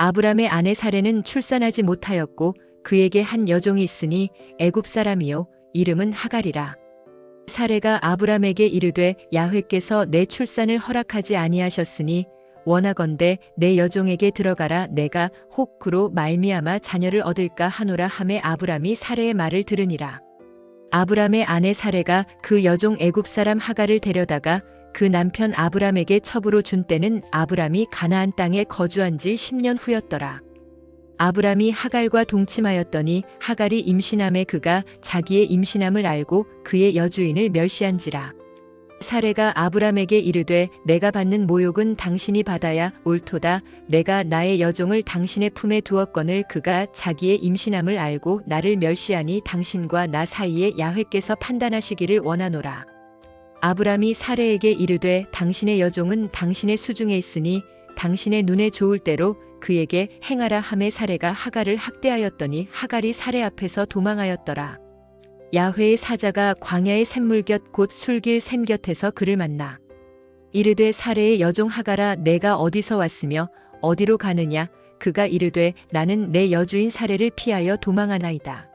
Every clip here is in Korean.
아브람의 아내 사레는 출산하지 못하였고 그에게 한 여종이 있으니 애굽 사람이요 이름은 하갈이라. 사레가 아브람에게 이르되 야훼께서 내 출산을 허락하지 아니하셨으니 원하건대 내 여종에게 들어가라 내가 혹 그로 말미암아 자녀를 얻을까 하노라 함에 아브람이 사레의 말을 들으니라. 아브람의 아내 사레가 그 여종 애굽 사람 하갈을 데려다가 그 남편 아브람에게 첩으로 준 때는 아브람이 가나안 땅에 거주한 지 10년 후였더라. 아브람이 하갈과 동침하였더니 하갈이 임신함에 그가 자기의 임신함을 알고 그의 여주인을 멸시한지라. 사레가 아브람에게 이르되 내가 받는 모욕은 당신이 받아야 옳도다. 내가 나의 여종을 당신의 품에 두었거늘 그가 자기의 임신함을 알고 나를 멸시하니 당신과 나 사이에 야훼께서 판단하시기를 원하노라. 아브람이 사레에게 이르되 당신의 여종은 당신의 수중에 있으니 당신의 눈에 좋을 대로 그에게 행하라 함에 사레가 하갈을 학대하였더니 하갈이 사레 앞에서 도망하였더라. 야훼의 사자가 광야의 샘물 곁 곧 술길 샘 곁에서 그를 만나. 이르되 사레의 여종 하갈아 내가 어디서 왔으며 어디로 가느냐 그가 이르되 나는 내 여주인 사레를 피하여 도망하나이다.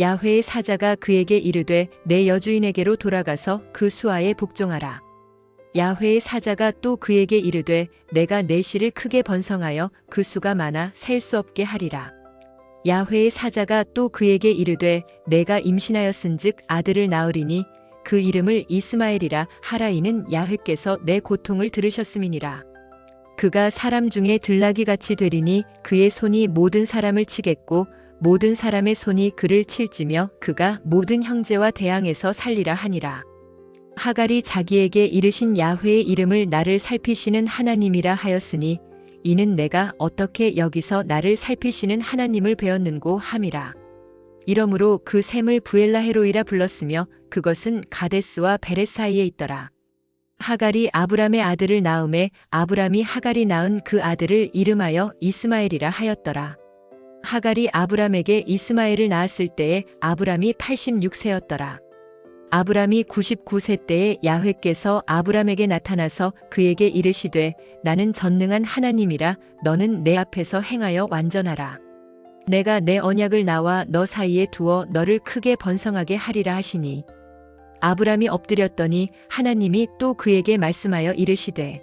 야훼의 사자가 그에게 이르되 내 여주인에게로 돌아가서 그 수하에 복종하라. 야훼의 사자가 또 그에게 이르되 내가 내 씨를 크게 번성하여 그 수가 많아 셀 수 없게 하리라. 야훼의 사자가 또 그에게 이르되 내가 임신하였은즉 아들을 낳으리니 그 이름을 이스마엘이라 하라 이는 야훼께서 내 고통을 들으셨음이니라. 그가 사람 중에 들나귀 같이 되리니 그의 손이 모든 사람을 치겠고 모든 사람의 손이 그를 칠지며 그가 모든 형제와 대항해서 살리라 하니라. 하갈이 자기에게 이르신 야훼의 이름을 나를 살피시는 하나님이라 하였으니 이는 내가 어떻게 여기서 나를 살피시는 하나님을 배웠는고 함이라. 이러므로 그 샘을 부엘라헤로이라 불렀으며 그것은 가데스와 베레 사이에 있더라. 하갈이 아브람의 아들을 낳음에 아브람이 하갈이 낳은 그 아들을 이름하여 이스마엘이라 하였더라. 하갈이 아브람에게 이스마엘을 낳았을 때에 아브람이 86세였더라. 아브람이 99세 때에 야훼께서 아브람에게 나타나서 그에게 이르시되 나는 전능한 하나님이라 너는 내 앞에서 행하여 완전하라. 내가 내 언약을 나와 너 사이에 두어 너를 크게 번성하게 하리라 하시니 아브람이 엎드렸더니 하나님이 또 그에게 말씀하여 이르시되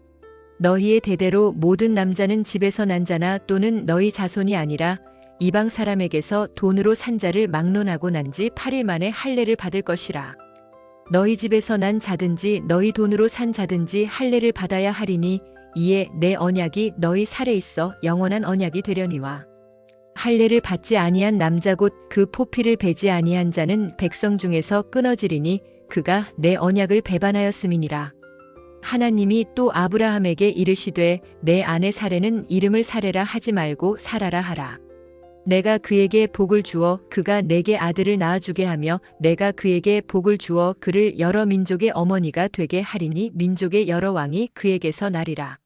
너희의 대대로 모든 남자는 집에서 난 자나 또는 너희 자손이 아니라 이방 사람에게서 돈으로 산 자를 막론하고 난 지 8일 만에 할례를 받을 것이라. 너희 집에서 난 자든지 너희 돈으로 산 자든지 할례를 받아야 하리니 이에 내 언약이 너희 살에 있어 영원한 언약이 되려니와 할례를 받지 아니한 남자 곧 그 포피를 베지 아니한 자는 백성 중에서 끊어지리니 그가 내 언약을 배반하였음이니라 하나님이 또 아브라함에게 이르시되 내 아내 사레는 이름을 사레라 하지 말고 사라라 하라. 내가 그에게 복을 주어 그가 내게 아들을 낳아주게 하며 내가 그에게 복을 주어 그를 여러 민족의 어머니가 되게 하리니 민족의 여러 왕이 그에게서 나리라.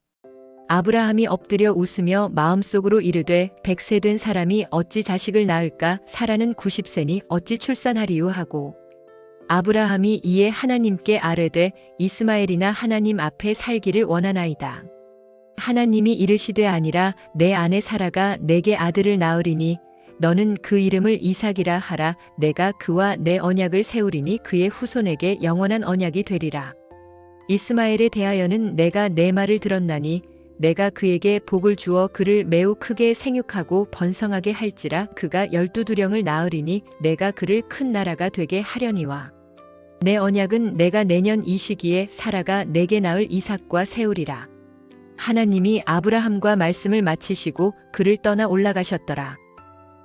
아브라함이 엎드려 웃으며 마음속으로 이르되 백세 된 사람이 어찌 자식을 낳을까? 사라는 90세니 어찌 출산하리요? 하고 아브라함이 이에 하나님께 아뢰되 이스마엘이나 하나님 앞에 살기를 원하나이다. 하나님이 이르시되 아니라 내 아내 사라가 내게 아들을 낳으리니 너는 그 이름을 이삭이라 하라 내가 그와 내 언약을 세우리니 그의 후손에게 영원한 언약이 되리라. 이스마엘에 대하여는 내가 내 말을 들었나니 내가 그에게 복을 주어 그를 매우 크게 생육하고 번성하게 할지라 그가 열두 두령을 낳으리니 내가 그를 큰 나라가 되게 하려니와 내 언약은 내가 내년 이 시기에 사라가 내게 낳을 이삭과 세우리라. 하나님이 아브라함과 말씀을 마치시고 그를 떠나 올라가셨더라.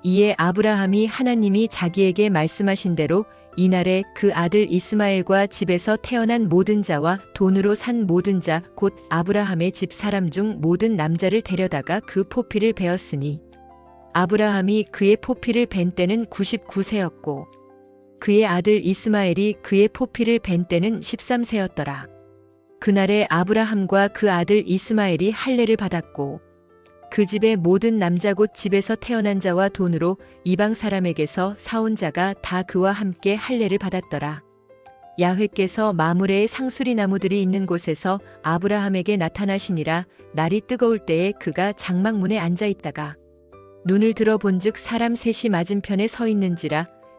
이에 아브라함이 하나님이 자기에게 말씀하신 대로 이날에 그 아들 이스마엘과 집에서 태어난 모든 자와 돈으로 산 모든 자 곧 아브라함의 집 사람 중 모든 남자를 데려다가 그 포피를 베었으니. 아브라함이 그의 포피를 벤 때는 99세였고 그의 아들 이스마엘이 그의 포피를 벤 때는 13세였더라. 그날에 아브라함과 그 아들 이스마엘이 할례를 받았고 그 집의 모든 남자 곧 집에서 태어난 자와 돈으로 이방 사람에게서 사온 자가 다 그와 함께 할례를 받았더라. 야훼께서 마무레의 상수리 나무들이 있는 곳에서 아브라함에게 나타나시니라 날이 뜨거울 때에 그가 장막문에 앉아 있다가 눈을 들어 본즉 사람 셋이 맞은편에 서 있는지라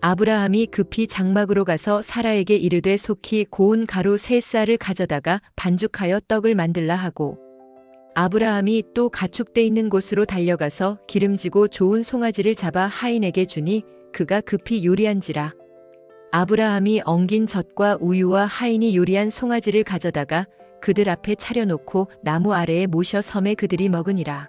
아브라함이 급히 장막으로 가서 사라에게 이르되 속히 고운 가루 세 쌀을 가져다가 반죽하여 떡을 만들라 하고 아브라함이 또 가축대 있는 곳으로 달려가서 기름지고 좋은 송아지를 잡아 하인에게 주니 그가 급히 요리한지라. 아브라함이 엉긴 젖과 우유와 하인이 요리한 송아지를 가져다가 그들 앞에 차려놓고 나무 아래에 모셔 섬에 그들이 먹으니라.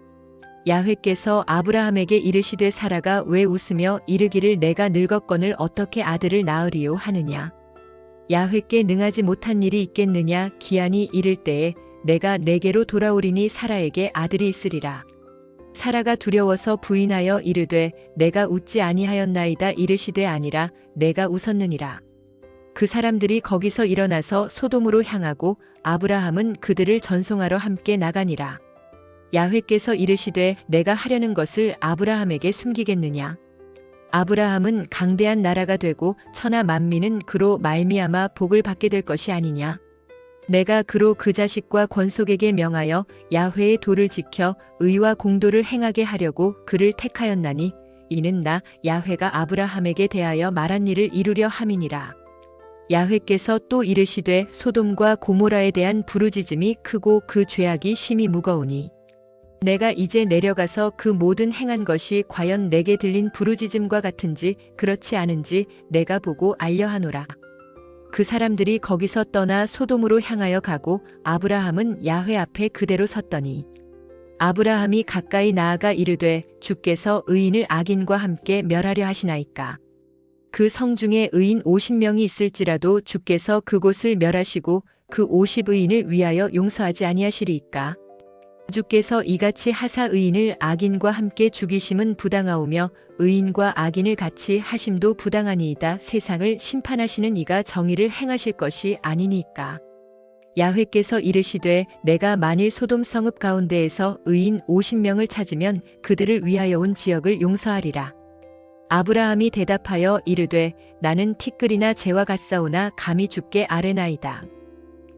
야훼께서 아브라함에게 이르시되 사라가 왜 웃으며 이르기를 내가 늙었건을 어떻게 아들을 낳으리요 하느냐. 야훼께 능하지 못한 일이 있겠느냐 기한이 이를 때에 내가 내게로 돌아오리니 사라에게 아들이 있으리라. 사라가 두려워서 부인하여 이르되 내가 웃지 아니하였나이다 이르시되 아니라 내가 웃었느니라. 그 사람들이 거기서 일어나서 소돔으로 향하고 아브라함은 그들을 전송하러 함께 나가니라. 야훼께서 이르시되 내가 하려는 것을 아브라함에게 숨기겠느냐? 아브라함은 강대한 나라가 되고 천하 만민은 그로 말미암아 복을 받게 될 것이 아니냐? 내가 그로 그 자식과 권속에게 명하여 야훼의 도를 지켜 의와 공도를 행하게 하려고 그를 택하였나니 이는 나 야훼가 아브라함에게 대하여 말한 일을 이루려 함이니라. 야훼께서 또 이르시되 소돔과 고모라에 대한 부르짖음이 크고 그 죄악이 심히 무거우니 내가 이제 내려가서 그 모든 행한 것이 과연 내게 들린 부르짖음과 같은지 그렇지 않은지 내가 보고 알려하노라. 그 사람들이 거기서 떠나 소돔으로 향하여 가고 아브라함은 야훼 앞에 그대로 섰더니 아브라함이 가까이 나아가 이르되 주께서 의인을 악인과 함께 멸하려 하시나이까. 그 성 중에 의인 50명이 있을지라도 주께서 그곳을 멸하시고 그 50의인을 위하여 용서하지 아니하시리이까. 주께서 이같이 하사 의인을 악인과 함께 죽이심은 부당하오며 의인과 악인을 같이 하심도 부당하니이다 세상을 심판하시는 이가 정의를 행하실 것이 아니니까. 야훼께서 이르시되 내가 만일 소돔 성읍 가운데에서 의인 50명을 찾으면 그들을 위하여 온 지역을 용서하리라. 아브라함이 대답하여 이르되 나는 티끌이나 재와 같사오나 감히 죽게 아뢰나이다.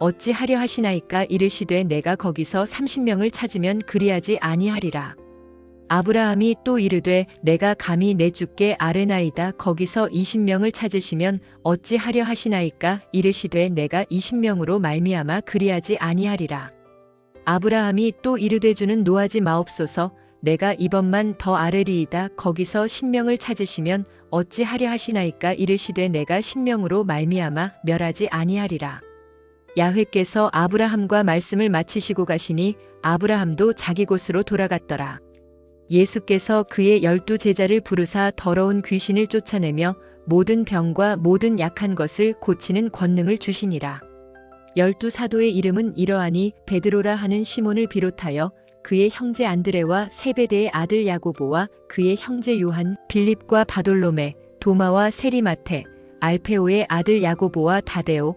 어찌하려 하시나이까 이르시되 내가 거기서 30명을 찾으면 그리하지 아니하리라. 아브라함이 또 이르되 내가 감히 내 주께 아뢰나이다. 거기서 20명을 찾으시면 어찌하려 하시나이까 이르시되 내가 20명으로 말미암아 그리하지 아니하리라. 아브라함이 또 이르되 주는 노하지 마옵소서. 내가 이번만 더 아뢰리이다. 거기서 10명을 찾으시면 어찌하려 하시나이까 이르시되 내가 10명으로 말미암아 멸하지 아니하리라 야훼께서 아브라함과 말씀을 마치시고 가시니 아브라함도 자기 곳으로 돌아갔더라. 예수께서 그의 열두 제자를 부르사 더러운 귀신을 쫓아내며 모든 병과 모든 약한 것을 고치는 권능을 주시니라. 열두 사도의 이름은 이러하니 베드로라 하는 시몬을 비롯하여 그의 형제 안드레와 세베대의 아들 야고보와 그의 형제 요한, 빌립과 바돌로메, 도마와 세리마테, 알페오의 아들 야고보와 다데오,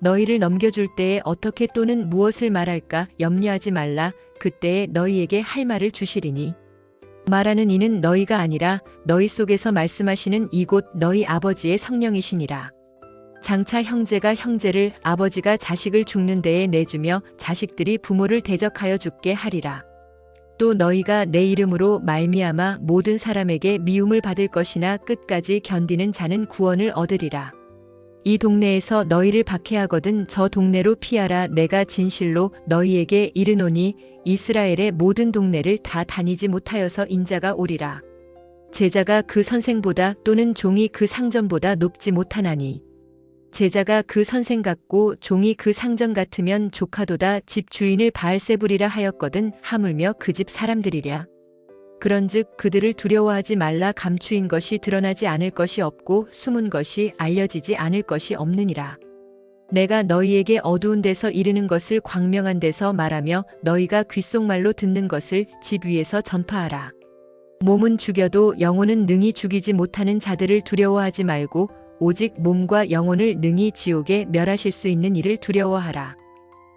너희를 넘겨줄 때에 어떻게 또는 무엇을 말할까 염려하지 말라. 그때에 너희에게 할 말을 주시리니. 말하는 이는 너희가 아니라 너희 속에서 말씀하시는 이곳 너희 아버지의 성령이시니라. 장차 형제가 형제를 아버지가 자식을 죽는 데에 내주며 자식들이 부모를 대적하여 죽게 하리라. 또 너희가 내 이름으로 말미암아 모든 사람에게 미움을 받을 것이나 끝까지 견디는 자는 구원을 얻으리라. 이 동네에서 너희를 박해하거든 저 동네로 피하라 내가 진실로 너희에게 이르노니 이스라엘의 모든 동네를 다 다니지 못하여서 인자가 오리라. 제자가 그 선생보다 또는 종이 그 상전보다 높지 못하나니. 제자가 그 선생 같고 종이 그 상전 같으면 조카도다 집 주인을 바알세불이라 하였거든 하물며 그 집 사람들이랴. 그런즉 그들을 두려워하지 말라 감추인 것이 드러나지 않을 것이 없고 숨은 것이 알려지지 않을 것이 없느니라. 내가 너희에게 어두운 데서 이르는 것을 광명한 데서 말하며 너희가 귓속말로 듣는 것을 집 위에서 전파하라. 몸은 죽여도 영혼은 능히 죽이지 못하는 자들을 두려워하지 말고 오직 몸과 영혼을 능히 지옥에 멸하실 수 있는 이를 두려워하라.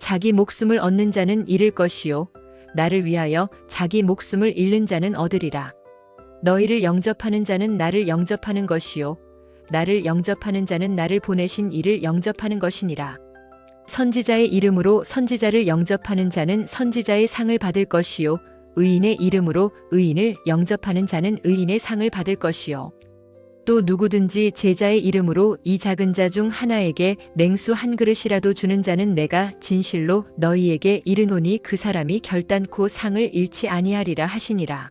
자기 목숨을 얻는 자는 잃을 것이요 나를 위하여 자기 목숨을 잃는 자는 얻으리라. 너희를 영접하는 자는 나를 영접하는 것이요 나를 영접하는 자는 나를 보내신 이를 영접하는 것이니라. 선지자의 이름으로 선지자를 영접하는 자는 선지자의 상을 받을 것이요 의인의 이름으로 의인을 영접하는 자는 의인의 상을 받을 것이요 또 누구든지 제자의 이름으로 이 작은 자 중 하나에게 냉수 한 그릇이라도 주는 자는 내가 진실로 너희에게 이르노니 그 사람이 결단코 상을 잃지 아니하리라 하시니라